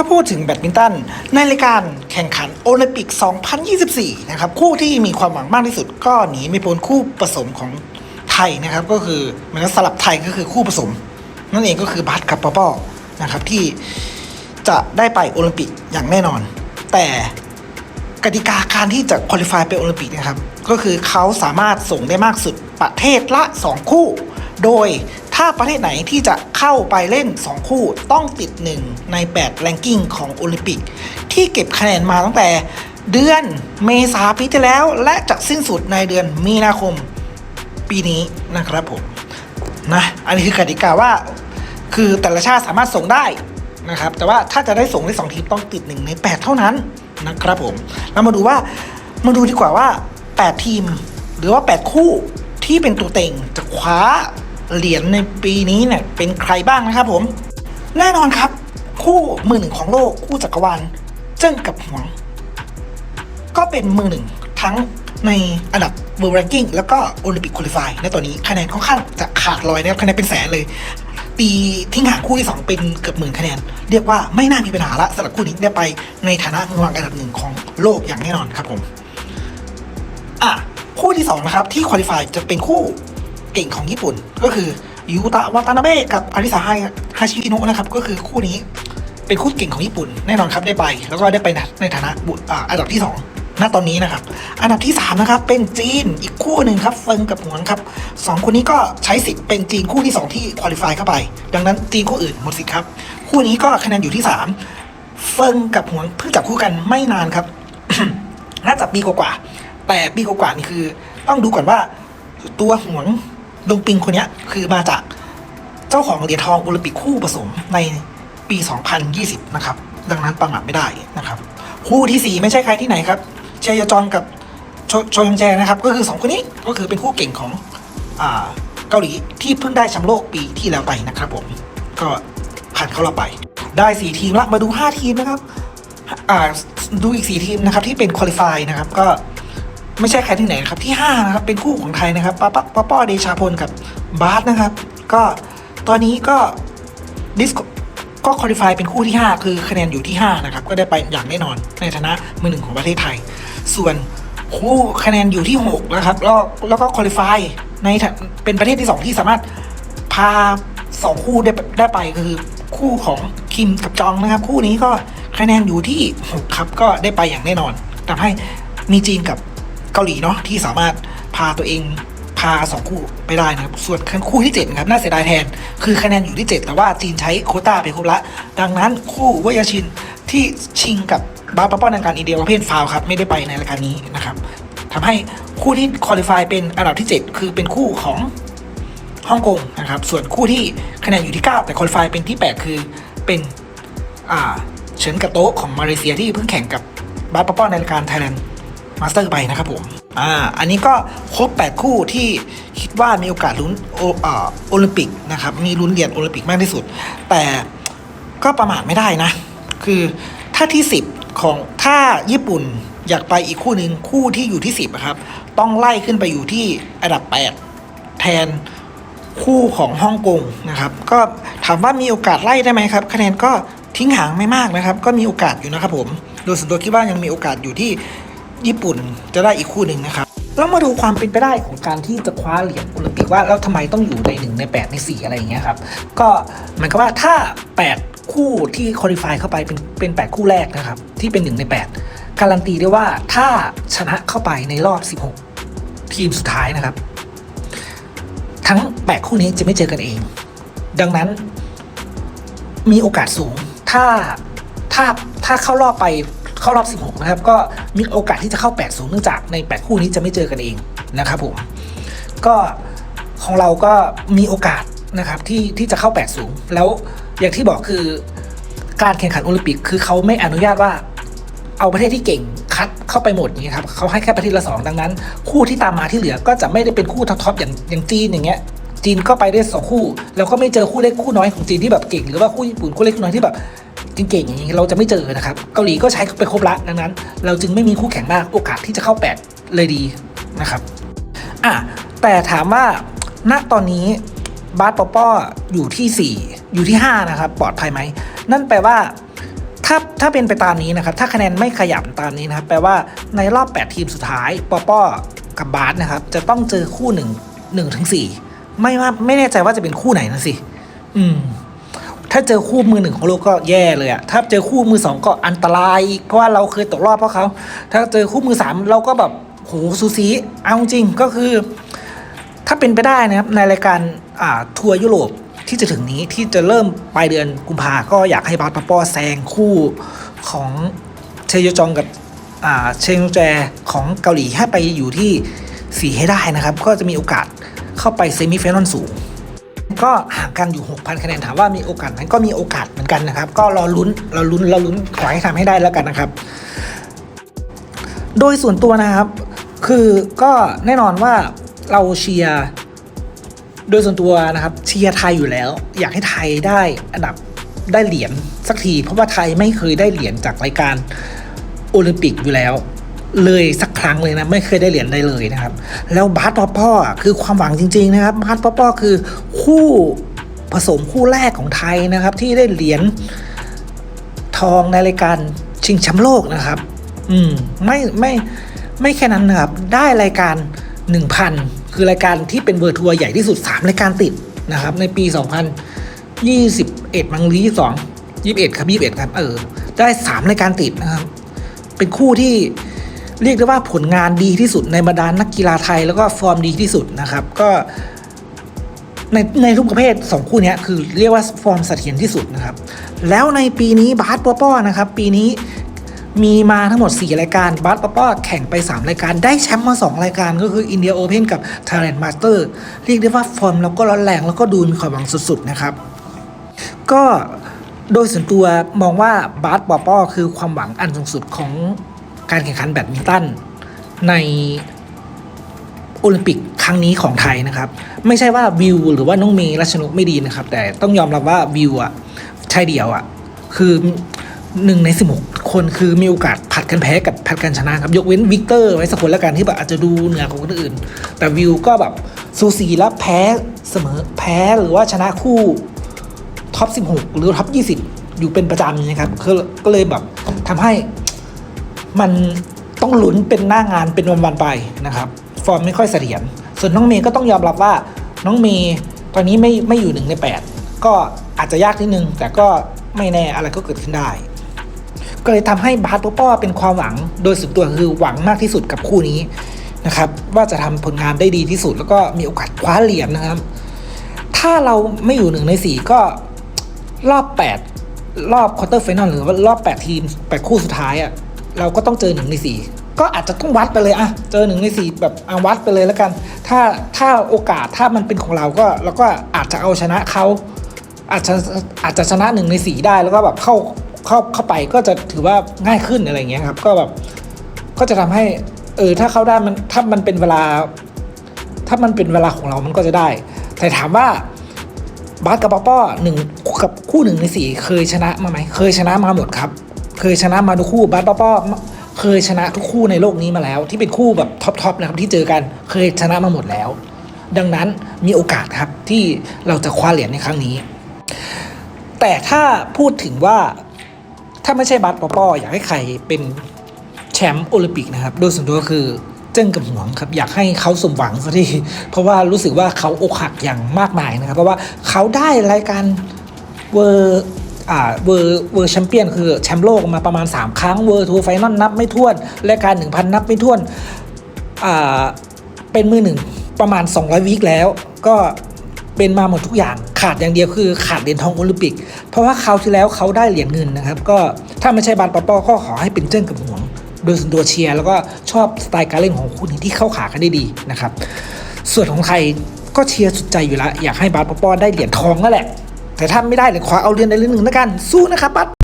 ถ้าพูดถึงแบดมินตันในรายการแข่งขันโอลิมปิก 2024 นะครับ คู่ที่มีความหวังมากที่สุดก็หนีไม่พ้นคู่ผสมของไทยนะครับ ก็คือมันสลับไทยก็คือคู่ผสม นั่นเองก็คือบาสกับปอปอนะครับที่จะได้ไปโอลิมปิกอย่างแน่นอน แต่กติกาการที่จะคุริฟายไปโอลิมปิกนะครับ ก็คือเขาสามารถส่งได้มากสุดประเทศละ 2 คู่ โดย ถ้าประเทศไหนที่จะเข้าไปเล่น 2 คู่ต้องติด 1 ใน 8 แรงกิ้งของโอลิมปิก ที่เก็บคะแนนมาตั้งแต่เดือนเมษาปีที่แล้ว และจะสิ้นสุดในเดือนมีนาคมปีนี้นะครับผมนะอันนี้คือกติกาว่า คือแต่ละชาติสามารถส่งได้นะครับ แต่ว่าถ้าจะได้ส่งได้สองทีมต้องติดหนึ่งใน 8 เท่านั้นนะครับผมเรามาดูว่ามาดูดีกว่าว่า 8 ทีม หรือว่า 8 คู่ที่เป็นตัวเต็งจะคว้า เหรียญในปีนี้เนี่ยเป็นใครบ้างนะครับผม แน่นอนครับ คู่มือหนึ่งของโลกคู่จักรวาลเจิ้งกับหวง ก็เป็นมือหนึ่งทั้งในอันดับ World Ranking แล้วก็โอลิมปิกคุริฟายในตอนนี้คะแนนค่อนข้างจะขาดลอยนะครับคะแนนเป็นแสนเลย ปีทิ้งห่างคู่ที่ 2 เป็นเกือบหมื่นคะแนน เรียกว่าไม่น่ามีปัญหาละสำหรับคู่นี้ได้ไปในฐานะมือวางอันดับหนึ่งของโลกอย่างแน่นอนครับผมอะคู่ที่2นะครับที่คุริฟายจะเป็นคู่ เก่งของญี่ปุ่น ก็คือยูตะวาตานาเบะกับอาริสาฮาชิอินุนะครับก็คือคู่นี้เป็นคู่เก่งของญี่ปุ่นแน่นอนครับได้ไป แล้วก็ได้ไปในฐานะบุตรอ,อันดับที่ 2 ณตอนนี้นะครับ อันดับที่ 3 นะครับ เป็นจีนอีกคู่หนึ่งครับเฟิงกับหวงครับสองคนนี้ก็ใช้สิทธิ์เป็นจีนคู่ที่ 2 ที่คุริฟายเข้าไป ดังนั้นจีนคู่อื่นหมดสิทธิ์ครับ คู่นี้ก็คะแนนอยู่ที่ 3 เฟิงกับหวงเพิ่งจับคู่กันไม่นานครับน่าจะปีกว่าๆแต่ปีกว่าๆนี่คือ ต้องดูก่อนว่าตัวหวง ดงปิงคนนี้คือมาจากเจ้าของเหรียญทองโอลิมปิกคู่ผสมในปี 2020 นะครับ ดังนั้นประมาทไม่ได้นะครับ คู่ทีสี่4 ไม่ใช่ใครที่ไหนครับ เชยจอนกับโชโชยองแจนะครับ ก็คือ 2 คนนี้ก็คือเป็นคู่เก่งของอ่าเกาหลีที่เพิ่งได้แชมป์โลกปีที่แล้วไปนะครับผมก็ผ่านเข้ารอบไป ได้ 4 ทีมละมาดู 5 ทีมนะครับอ่าดูอีก 4 ทีมนะครับที่เป็นคุริฟายนะครับก็ ไม่ใช่ใครที่ไหนนะครับที่5นะครับเป็นคู่ของไทยนะครับป้าป้าป้าป้อเดชาพลกับบาสนะครับ ก็ตอนนี้ก็ดิสก็คุริฟายเป็นคู่ที่ 5 คือคะแนนอยู่ที่ 5 นะครับ ก็ได้ไปอย่างแน่นอนในฐานะมือหนึ่งของประเทศไทย ส่วนคู่คะแนนอยู่ที่6นะครับแล้วแล้วก็คุริฟายในเป็นประเทศที่ 2 ที่สามารถพา 2 คู่ได้ได้ไปคือคู่ของคิมกับจองนะครับ คู่นี้ก็คะแนนอยู่ที่ 6 ครับก็ได้ไปอย่างแน่นอนทำให้มีจีนกับ กาหลีเนาะที่สามารถพาตัวเองพาสองคู่ไปได้นะครับ ส่วนคู่ที่7ครับน่าเสียดายแทน คือคะแนนอยู่ที่ 7 แต่ว่าจีนใช้โคต้าไปครบละ ดังนั้นคู่วยาชินที่ชิงกับบาปป้อนังการอินเดียประเภทฟาวครับไม่ได้ไปในรายการนี้นะครับทำให้คู่ที่คุริฟายเป็นอันดับที่ 7 คือเป็นคู่ของฮ่องกงนะครับส่วนคู่ที่คะแนนอยู่ที่ 9 แต่คุริฟายเป็นที่ 8 คือเป็นอ่าเฉินกับโต๊ะของมาเลเซียที่เพิ่งแข่งกับบาปป้อนในรายการไทยแลนด์ มาสเตอร์ไปนะครับผม อ่า อันนี้ก็ครบ 8 คู่ที่คิดว่ามีโอกาสลุ้นโอโอลิมปิกนะครับ มีลุ้นเหรียญโอลิมปิกมากที่สุด แต่ก็ประมาทไม่ได้นะ คือถ้าที่ 10 ของถ้าญี่ปุ่นอยากไปอีกคู่หนึ่งคู่ที่อยู่ที่ 10อะครับ ต้องไล่ขึ้นไปอยู่ที่อันดับ 8 แทนคู่ของฮ่องกงนะครับ ก็ถามว่ามีโอกาสไล่ได้ไหมครับ คะแนนก็ทิ้งห่างไม่มากนะครับ ก็มีโอกาสอยู่นะครับผม โดยส่วนตัวคิดว่ายังมีโอกาสอยู่ที่ ญี่ปุ่นจะได้อีกคู่หนึ่งนะครับแล้วมาดูความเป็นไปได้ของการที่จะคว้าเหรียญโอลิมปิกว่าแล้วทำไมต้องอยู่ในหนึ่งใน 8 ใน 4 อะไรอย่างเงี้ยครับ ก็หมายความว่าถ้า 8 คู่ที่คุริฟายเข้าไปเป็นเป็น8คู่แรกนะครับ ที่เป็น 1 ใน 8 การันตีได้ว่าถ้าชนะเข้าไปในรอบ 16 ทีมสุดท้ายนะครับ ทั้ง 8 คู่นี้จะไม่เจอกันเอง ดังนั้นมีโอกาสสูงถ้าถ้าถ้าเข้ารอบไป เข้ารอบ 16 นะครับ ก็มีโอกาสที่จะเข้า 8 สูงเนื่องจากใน 8 คู่นี้จะไม่เจอกันเองนะครับผมก็ของเราก็มีโอกาสนะครับที่ที่จะเข้า 8 สูง แล้วอย่างที่บอกคือการแข่งขันโอลิมปิกคือเขาไม่อนุญาตว่าเอาประเทศที่เก่งคัดเข้าไปหมดอย่างเงี้ครับเขาให้แค่ประเทศละสองดังนั้น คู่ที่ตามมาที่เหลือก็จะไม่ได้เป็นคู่ท็อปๆอย่างอย่างจีนอย่างเงี้ยจีนก็ไปได้สองคู่ แล้วก็ไม่เจอคู่เล็กคู่น้อยของจีนที่แบบเก่ง หรือว่าคู่ญี่ปุ่นคู่เล็กคู่น้อยที่แบบ เก่งๆอย่างนี้เราจะไม่เจอนะครับ เกาหลีก็ใช้ไปครบละดังนั้น เราจึงไม่มีคู่แข่งมากโอกาสที่จะเข้า 8 เลยดีนะครับอะแต่ถามว่าณตอนนี้บาสปอปออยู่ที่ 4 อยู่ที่ 5 นะครับ ปลอดภัยไหม นั่นแปลว่าถ้าถ้าเป็นไปตามนี้นะครับ ถ้าคะแนนไม่ขยับตามนี้นะครับ แปลว่าในรอบ 8 ทีมสุดท้ายปอปอกับบาสนะครับ จะต้องเจอคู่หนึ่งหนึ่งถึงสี่ไม่ว่าไม่แน่ใจว่าจะเป็นคู่ไหนนะสิ อืม ถ้าเจอคู่มือหนึ่งของโลกก็แย่เลยอะถ้าเจอคู่มือสองก็อันตรายเพราะว่าเราเคยตกรอบเพราะเขา ถ้าเจอคู่มือสามเราก็แบบโหซูซีเอาจริงก็คือ ถ้าเป็นไปได้นะครับในรายการอ่าทัวร์ยุโรปที่จะถึงนี้ที่จะเริ่มปลายเดือนกุมภาก็อยากให้บาสปาปอแซงคู่ของเชยจองกับอ่าเชยงแจของเกาหลีให้ไปอยู่ที่สีให้ได้นะครับ ก็จะมีโอกาสเข้าไปเซมิไฟนอลสูง ก็ห่างกันอยู่ 6,000 คะแนนถามว่ามีโอกาสไหมก็มีโอกาสเหมือนกันนะครับ ก็รอลุ้นเราลุ้นเราลุ้นขอให้ทำให้ได้แล้วกันนะครับ โดยส่วนตัวนะครับ คือก็แน่นอนว่าเราเชียร์โดยส่วนตัวนะครับเชียร์ไทยอยู่แล้ว อยากให้ไทยได้อันดับได้เหรียญสักที เพราะว่าไทยไม่เคยได้เหรียญจากรายการโอลิมปิกอยู่แล้ว เลยสักครั้งเลยนะ ไม่เคยได้เหรียญได้เลยนะครับ แล้วบาสปอปอคือความหวังจริง ๆ นะครับบาสปอปอคือคู่ผสมคู่แรกของไทยนะครับ ที่ได้เหรียญทองในรายการชิงแชมป์โลกนะครับ อืมไม่ไม่ไม่แค่นั้นนะครับ ได้รายการ 1,000 คือรายการที่เป็นเวอร์ทัวร์ใหญ่ที่สุด 3 รายการติดนะครับ ในปี 2021 มังหรือ22 21 ครับ 21 ครับ เออ ได้ 3 รายการติดนะครับ เป็นคู่ที่ เรียกได้ว่าผลงานดีที่สุดในบรรดานักกีฬาไทยแล้วก็ฟอร์มดีที่สุดนะครับ ก็ในในทุกประเภท 2 คู่นี้คือเรียกว่าฟอร์มเสถียรที่สุดนะครับ แล้วในปีนี้บาสปอปอนะครับ ปีนี้มีมาทั้งหมด 4 รายการบาสปอปอแข่งไป 3 รายการได้แชมป์มา 2 รายการก็คืออินเดียโอเพนกับ Thailand Master เรียกได้ว่าฟอร์มแล้วก็ร้อนแรงแล้วก็ดูมีความหวังสุดๆนะครับ ก็โดยส่วนตัวมองว่าบาสปอปอคือความหวังอันสูงสุดของ การแข่งขันแบดมินตันในโอลิมปิกครั้งนี้ของไทยนะครับ ไม่ใช่ว่าวิวหรือว่าน้องเมย์รัชนกไม่ดีนะครับ แต่ต้องยอมรับว่าวิวอะชายเดี่ยวอะคือหนึ่งในสิบหกคนคือมีโอกาสผัดกันแพ้กับผัดกันชนะครับ ยกเว้นวิกเตอร์ไว้สักคนแล้วกันที่แบบอาจจะดูเหนือกว่าคนอื่น แต่วิวก็แบบสูสีแล้วแพ้เสมอแพ้หรือว่าชนะคู่ท็อป 16 หรือท็อป 20 อยู่เป็นประจำนะครับก็ก็เลยแบบทำให้ มันต้องลุ้นเป็นหน้างานเป็นวันๆไปนะครับฟอร์มไม่ค่อยเสถียรส่วนน้องเมย์ก็ต้องยอมรับว่าน้องเมย์ตอนนี้ไม่ไม่อยู่หนึ่งใน 8 ก็อาจจะยากนิดนึง แต่ก็ไม่แน่อะไรก็เกิดขึ้นได้ ก็เลยทำให้บาสโปป้อเป็นความหวังโดยส่วนตัวคือหวังมากที่สุดกับคู่นี้นะครับว่าจะทำผลงานได้ดีที่สุด แล้วก็มีโอกาสคว้าเหรียญนะครับ ถ้าเราไม่อยู่หนึ่งในสี่ก็รอบ 8 รอบควอเตอร์ไฟนอลหรือว่ารอบ 8 ทีม 8 คู่สุดท้ายอะ่ะ เราก็ต้องเจอหนึ่งในสี่ก็อาจจะต้องวัดไปเลยอะเจอหนึ่งในสี่แบบเอาวัดไปเลยแล้วกัน ถ้าถ้าโอกาสถ้ามันเป็นของเราก็เราก็อาจจะเอาชนะเขาอาจจะอาจจะชนะหนึ่งในสี่ได้แล้วก็แบบเข้าเข้าเข้าไปก็จะถือว่าง่ายขึ้นอะไรเงี้ยครับ ก็แบบก็จะทำให้เออถ้าเข้าได้มันถ้ามันเป็นเวลา ถ้ามันเป็นเวลาของเรามันก็จะได้ แต่ถามว่าบาสกับปอป้อหนึ่งกับคู่หนึ่งในสี่เคยชนะมาไหมเคยชนะมาหมดครับ เคยชนะมาทุกคู่บาสปอป้อเคยชนะทุกคู่ในโลกนี้มาแล้ว ที่เป็นคู่แบบท็อปๆนะครับที่เจอกันเคยชนะมาหมดแล้ว ดังนั้นมีโอกาสครับที่เราจะคว้าเหรียญในครั้งนี้ แต่ถ้าพูดถึงว่าถ้าไม่ใช่บาสปอป้ออยากให้ใครเป็นแชมป์โอลิมปิกนะครับโดยส่วนตัวคือเจิ้งกับหวงครับอยากให้เขาสมหวังสักทีเพราะว่ารู้สึกว่าเขาอกหักอย่างมากมายนะครับ เพราะว่าเขาได้รายการเวอร์ อ่าเวอร์เวอร์แชมเปี้ยนคือแชมป์โลกมาประมาณ 3 ครั้งเวอร์ทัวร์ไฟนอลนับไม่ถ้วนรายการ 1,000 นับไม่ถ้วนอ่าเป็นมือหนึ่งประมาณ 200 วีคแล้ว ก็เป็นมาหมดทุกอย่างขาดอย่างเดียวคือขาดเหรียญทองโอลิมปิก เพราะว่าคราวที่แล้วเขาได้เหรียญเงินนะครับ ก็ถ้าไม่ใช่บานปอปอก็ขอให้เป็นเจิ้งกับหวง โดยส่วนตัวเชียร์แล้วก็ชอบสไตล์การเล่นของคู่นี้ที่เข้าขากันได้ดีนะครับ ส่วนของไทยก็เชียร์สุดใจอยู่แล้วอยากให้บาสปอปอได้เหรียญทองนั่นแหละ แต่ถ้าไม่ได้เหรียขอเอาเรียนใดเรื่องหนึ่งแล้วกันสู้นะครับบัส